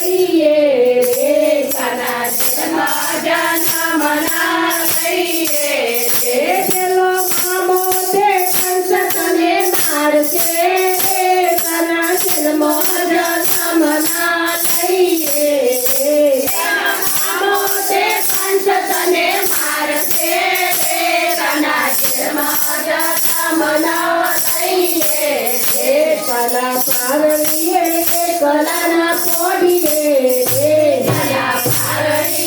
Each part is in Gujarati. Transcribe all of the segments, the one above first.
See Maria. પારણીએ કલાના પોડીએ કલા પારણીએ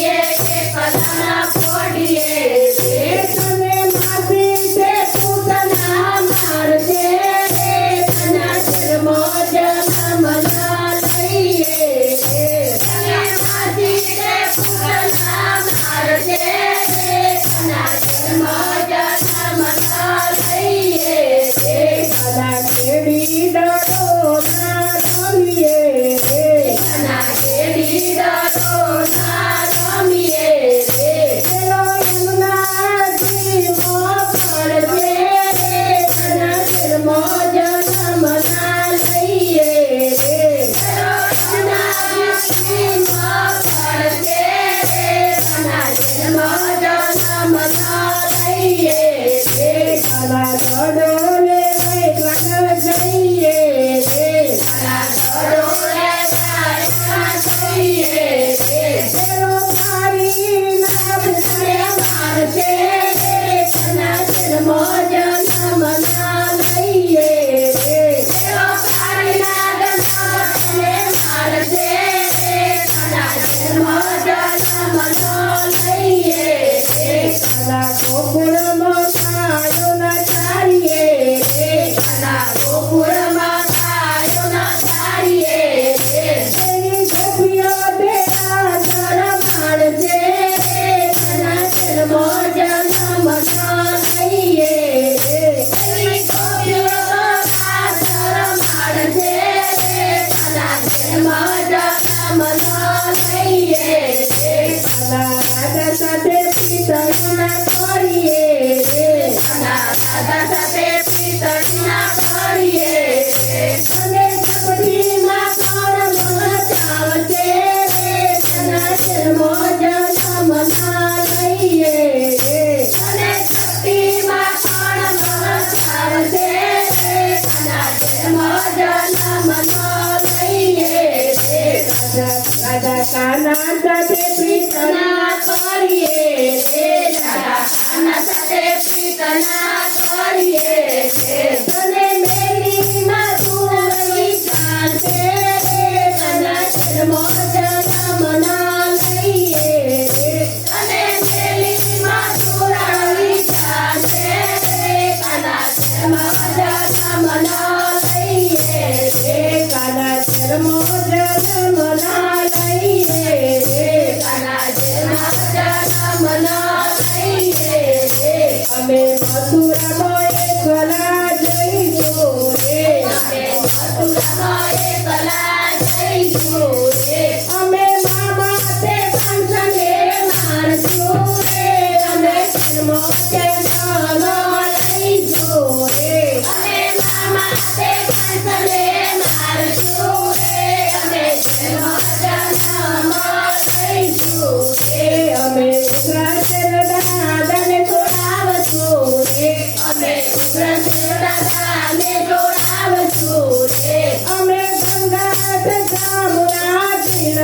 ના કેડી દાડો ના ગોકુળ મોટા ચારીએ નાના રાધાકાના સાથે પ્રીતના કરીએ રે રાધાકાના સાથે પ્રીતના કરીએ. মথুরা বয়ে চলা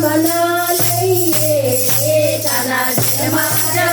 Mala, yeah, yeah, yeah, yeah, yeah, yeah, yeah, yeah, yeah, yeah,